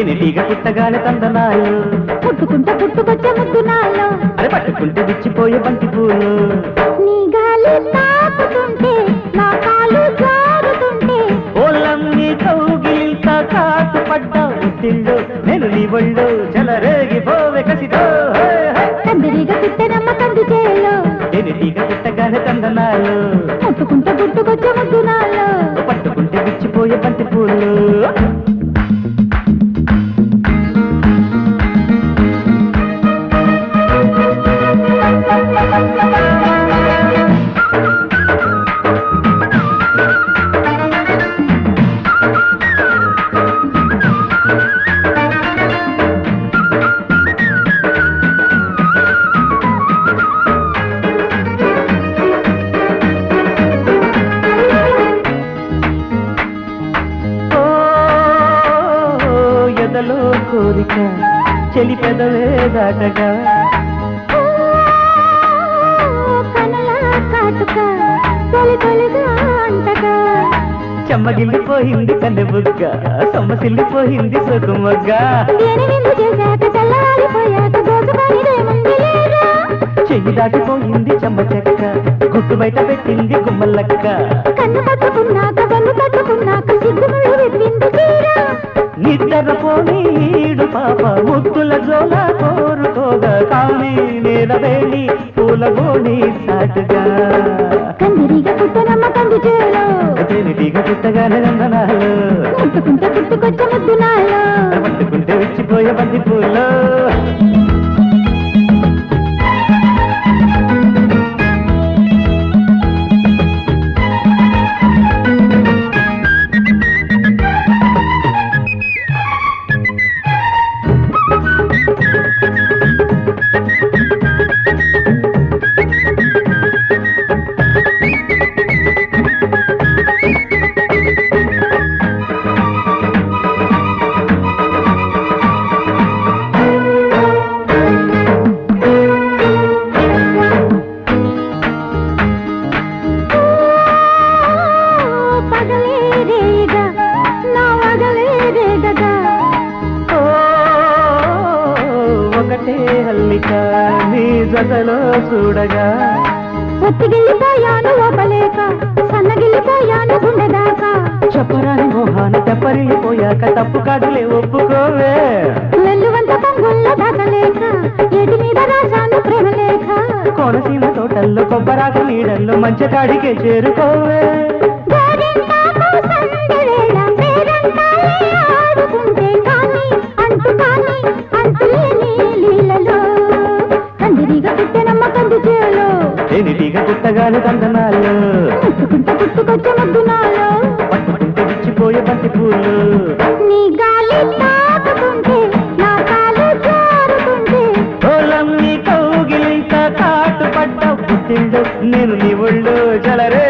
తేనెటీగ పుట్టగానే తందనాలు పుట్టుకుంటే పుట్టుకొచ్చే ముద్దు నాలో. అరే పట్టుకుంటే విచ్చిపోయే బంతి పూలు. నీ గాలి తాకుతుంటే నా కాలు జారుతుంటే. ఓళ్ళన్నీ కౌగిలింత కాటు పడ్డా ఒత్తిళ్ళు నేను నీ ఒళ్ళు చెలరేగిపోవే కసితో. హే, హే. కందిరిగా పుట్టెనమ్మ కంది చేలో. తేనెటీగ పుట్టగానే తందనాలు పుట్టుకుంటే పుట్టుకొచ్చే ముద్దు నాలో. పట్టుకుంటే విచ్చిపోయే బంతి పూలు. పెదలో కోరిక చెలి పెదవే దాటగా ఓ, కనుల చెమ్మగిల్లిపోయింది కన్నె బుగ్గ సొమ్మసిల్లిపోయింది సొకుమగ్గ చెయ్యి దాటిపోయింది చెమ్మ చెక్క గుట్టు బయట పెట్టింది గుమ్మలక్క. కన్ను పట్టుకున్నాక కన్ను ఈడు పాప ముద్దుల జోల కోరుకోగా. కానీ నేలవేణి పూల బోని సాటుగా. కందిరిగా పుట్టనమ్మ కంది చేలో. తేనెటీగ పుట్టగానే పుట్టుకొచ్చే నీ జతలో చూడగా. ఒత్తిగిల్లిపోయాను ఓపలేక సన్నగిల్లిపోయాను గుండెదాకా. చెప్పరాని మోహాన తెప్పరిల్లిపోయాక తప్పు కాదులే ఒప్పుకోవే. వెల్లువంత పొంగుల్లో దాకలేక ఏటి మీద రాశాను ప్రేమ లేఖ కోనసీమ తోటల్లో కొబ్బరాకు నీడల్లో మంచి కాడికే చేరుకోవే. పుట్టగానే దండనాలు పట్టుకుంటే విచ్చిపోయే బంతి పూలు. నీ గాలి తాకుతుంటే నా కాలు జారుతుంటే. ఓలమ్మి కౌగిలింత కాటు పడ్డ పుట్టిండు నేను నీ ఒళ్ళు జలరేగి